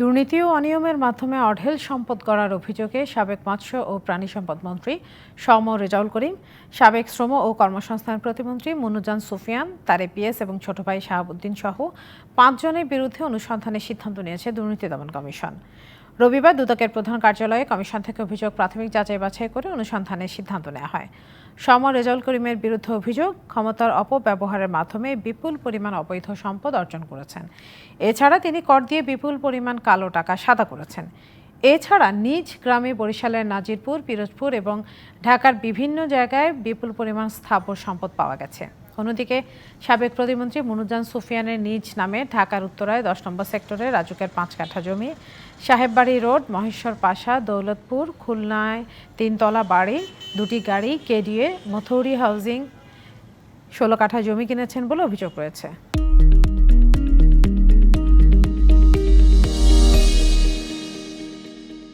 দুর্নীতি ও অনিয়মের মাধ্যমে অঢেল সম্পদ গড়ার অভিযোগে সাবেক মৎস্য ও প্রাণী সম্পদ মন্ত্রী সম রেজাউল করিম, সাবেক শ্রম ও কর্মসংস্থান প্রতিমন্ত্রী মুনুজান সুফিয়ান, তার এপিএস এবং ছোট ভাই শাহাবুদ্দিন সহ পাঁচজনের বিরুদ্ধে অনুসন্ধানের সিদ্ধান্ত নিয়েছে দুর্নীতি দমন কমিশন। রবিবার দুদকের প্রধান কার্যালয়ে কমিশন থেকে অভিযোগ প্রাথমিক যাচাই বাছাই করে অনুসন্ধানের সিদ্ধান্ত নেওয়া হয়। সম রেজাউল করিমের বিরুদ্ধে অভিযোগ ক্ষমতার অপব্যবহারের মাধ্যমে বিপুল পরিমাণ অবৈধ সম্পদ অর্জন করেছেন। এছাড়া তিনি কর দিয়ে বিপুল পরিমাণ কালো টাকা সাদা করেছেন। এছাড়া নিজ গ্রামে বরিশালের নাজিরপুর, পিরোজপুর এবং ঢাকার বিভিন্ন জায়গায় বিপুল পরিমাণ স্থাবর সম্পদ পাওয়া গেছে। অন্যদিকে সাবেক প্রতিমন্ত্রী মনুজান সুফিয়ানের নিজ নামে ঢাকার উত্তরায় দশ নম্বর সেক্টরে রাজুকের পাঁচ কাঠা জমি, সাহেববাড়ি রোড, মহেশ্বর পাশা, দৌলতপুর, খুলনায় তিনতলা বাড়ি, দুটি গাড়ি, কেডিএ, মথৌরি হাউজিং, ষোলো কাঠা জমি কিনেছেন বলে অভিযোগ রয়েছে।